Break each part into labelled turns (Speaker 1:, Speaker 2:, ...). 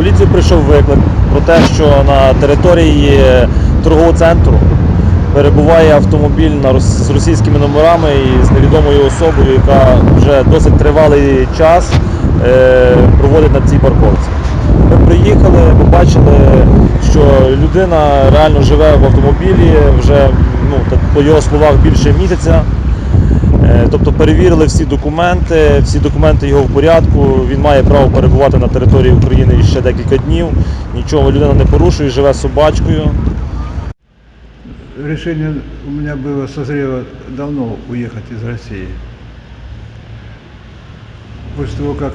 Speaker 1: поліцію прийшов виклик про те, що на території торгового центру перебуває автомобіль з російськими номерами і з невідомою особою, яка вже досить тривалий час е, проводить на цій парковці. Ми приїхали, побачили, що людина реально живе в автомобілі вже, ну, по його словах, більше місяця. Е, Тобто перевірили всі документи, всі документи його в порядку. Він має право перебувати на території України ще декілька днів. Нічого людина не порушує, живе з собачкою.
Speaker 2: Решение у меня было созрело давно уехать из России. После того, как,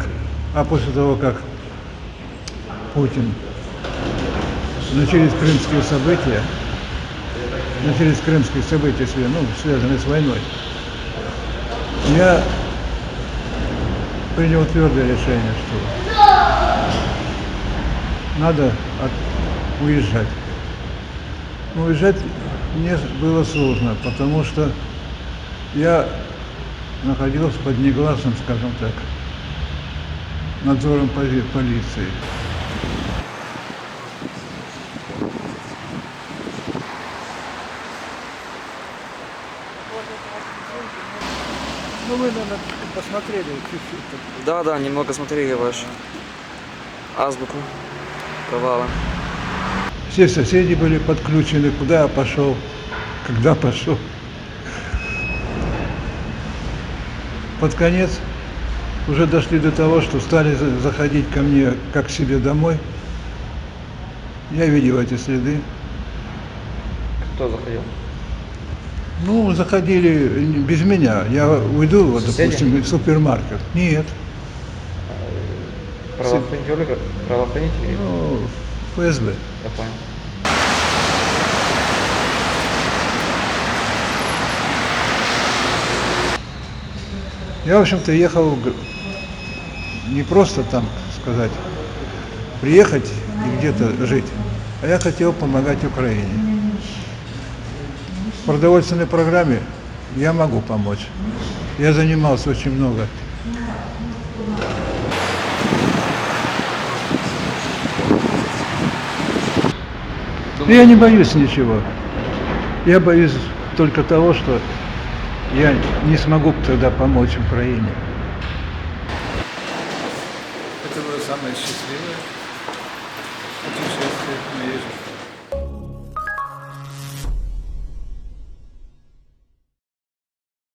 Speaker 2: а после того, как Путин начались крымские события, начались крымские события, свя- ну, связанные с войной, я принял твердое решение, что надо от- уезжать. Ну, уезжать мне было сложно, потому что я находился под негласным, скажем так, надзором поли- полиции. Ну, вы, наверное, посмотрели чуть-чуть.
Speaker 3: Да, да, немного смотрели вашу азбуку провала.
Speaker 2: Все соседи были подключены, куда я пошел, когда пошел. Под конец уже дошли до того, что стали за- заходить ко мне как к себе домой. Я видел эти следы.
Speaker 3: Кто заходил?
Speaker 2: Ну, заходили без меня. Я уйду, вот,
Speaker 3: Соседи?
Speaker 2: допустим, в супермаркет. Нет.
Speaker 3: Правоохранители? Правоохранители?
Speaker 2: Ну, ФСБ.
Speaker 3: Я понял.
Speaker 2: Я, в общем-то, ехал не просто там сказать, приехать и где-то жить, а я хотел помогать Украине. В продовольственной программе я могу помочь. Я занимался очень много. Я не боюсь ничего. Я боюсь только того, что я не смогу тогда помочь Украине. Это было самое счастливое путешествие в моей жизни.